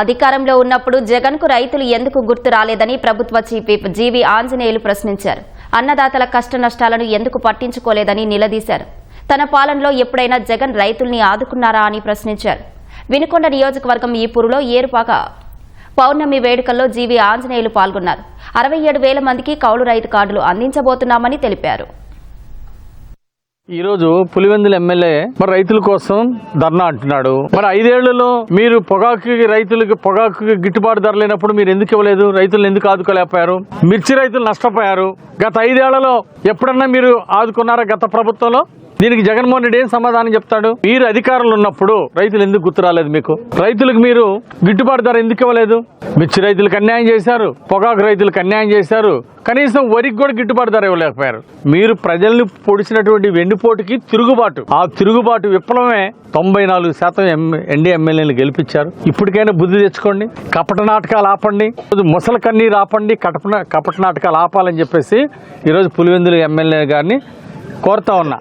అధికారంలో ఉన్నప్పుడు జగన్కు రైతులు ఎందుకు గుర్తు రాలేదని ప్రభుత్వ చీఫ్ జీవి ఆంజనేయులు ప్రశ్నించారు. అన్నదాతల కష్ట నష్టాలను ఎందుకు పట్టించుకోలేదని నిలదీశారు. తన పాలనలో ఎప్పుడైనా జగన్ రైతుల్ని ఆదుకున్నారా అని ప్రశ్నించారు. వినుకొండ నియోజకవర్గం ఈపూరులో ఏరుపాక పౌర్ణమి వేడుకల్లో జీవి ఆంజనేయులు పాల్గొన్నారు. అరవై ఏడు వేల మందికి కౌలు రైతు కార్డులు అందించబోతున్నామని తెలిపారు. ఈరోజు పులివెందుల ఎమ్మెల్యే మరి రైతుల కోసం ధర్నా అంటున్నాడు. మరి ఐదేళ్ళలో మీరు పొగాకు రైతులకు పొగాకు గిట్టుబాటు ధర లేనప్పుడు మీరు ఎందుకు ఇవ్వలేదు? రైతులను ఎందుకు ఆదుకోలేకపోయారు? మిర్చి రైతులు నష్టపోయారు. గత ఐదేళ్ళలో ఎప్పుడన్నా మీరు ఆదుకున్నారా గత ప్రభుత్వంలో? దీనికి జగన్మోహన్ రెడ్డి ఏం సమాధానం చెప్తాడు? మీరు అధికారంలో ఉన్నప్పుడు రైతులు ఎందుకు గుర్తు రాలేదు మీకు? రైతులకు మీరు గిట్టుబాటు ధర ఎందుకు ఇవ్వలేదు? మిర్చి రైతులకు అన్యాయం చేశారు పొగాకు రైతులకు అన్యాయం చేశారు కనీసం వరికి కూడా గిట్టుబాటు ధర ఇవ్వలేకపోయారు. మీరు ప్రజల్ని పొడిచినటువంటి వెన్నుపోటుకి తిరుగుబాటు. ఆ తిరుగుబాటు విప్లవమే తొంభై నాలుగు శాతం ఎన్డీ ఎమ్మెల్యేలు గెలిపించారు. ఇప్పటికైనా బుద్ధి తెచ్చుకోండి కపట నాటకాలు ఆపండి ముసలి కన్నీరు ఆపండి కటప కపట నాటకాలు ఆపాలని చెప్పేసి ఈరోజు పులివెందులు ఎమ్మెల్యే గారిని కోరుతా ఉన్నా.